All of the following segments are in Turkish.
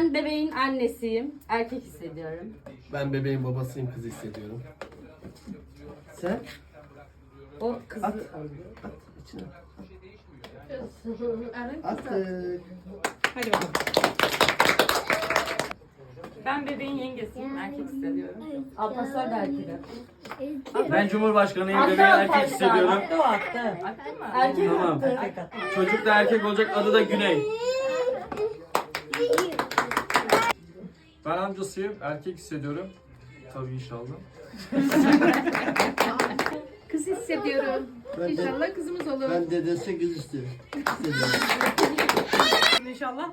Ben bebeğin annesiyim. Erkek hissediyorum. Ben bebeğin babasıyım kız hissediyorum. Sen? O kız. At. At içine. Attık. Hadi bakalım. Ben bebeğin yengesiyim. Erkek hissediyorum. Alparslan da erkek. Ben Cumhurbaşkanıyım Attı bebeği erkek hissediyorum. Attı o attı. Attın mı? Erkek Tamam. attı. Çocuk da erkek olacak adı da Güney. Ben amcasıyım, erkek hissediyorum. Tabii inşallah. Kız hissediyorum. Ben, de, İnşallah kızımız olur. ben dedesi kız istiyorum. Hissediyorum. İnşallah.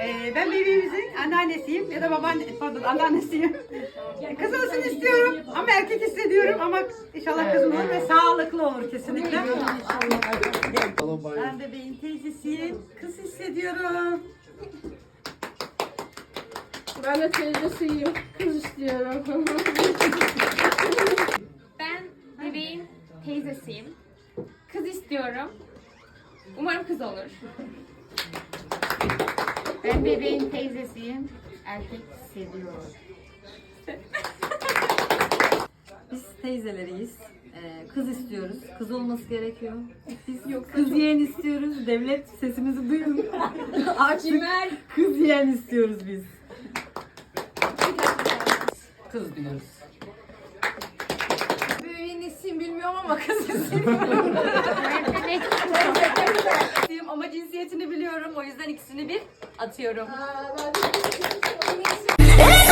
Ee, ben bebeğimizin anneannesiyim ya da babaanne, pardon anneannesiyim. Kız olsun istiyorum ama erkek hissediyorum ama inşallah kızım olur ve sağlıklı olur kesinlikle. Ben bebeğin teyzesiyim. Kız hissediyorum. Ben de teyzesiyim. Kız istiyorum. Ben bebeğin teyzesiyim. Kız istiyorum. Umarım kız olur. Ben bebeğin teyzesiyim. Erkek hissediyorum. Biz teyzeleriyiz. Ee, kız istiyoruz. Kız olması gerekiyor. Biz kız yeğen istiyoruz. Devlet sesimizi duyun. Artık kız yeğen istiyoruz biz. Kız diyoruz. Bebeğin isim bilmiyorum ama kız istiyorum. ama cinsiyetini biliyorum. O yüzden ikisini bir atıyorum. Aa, ben de-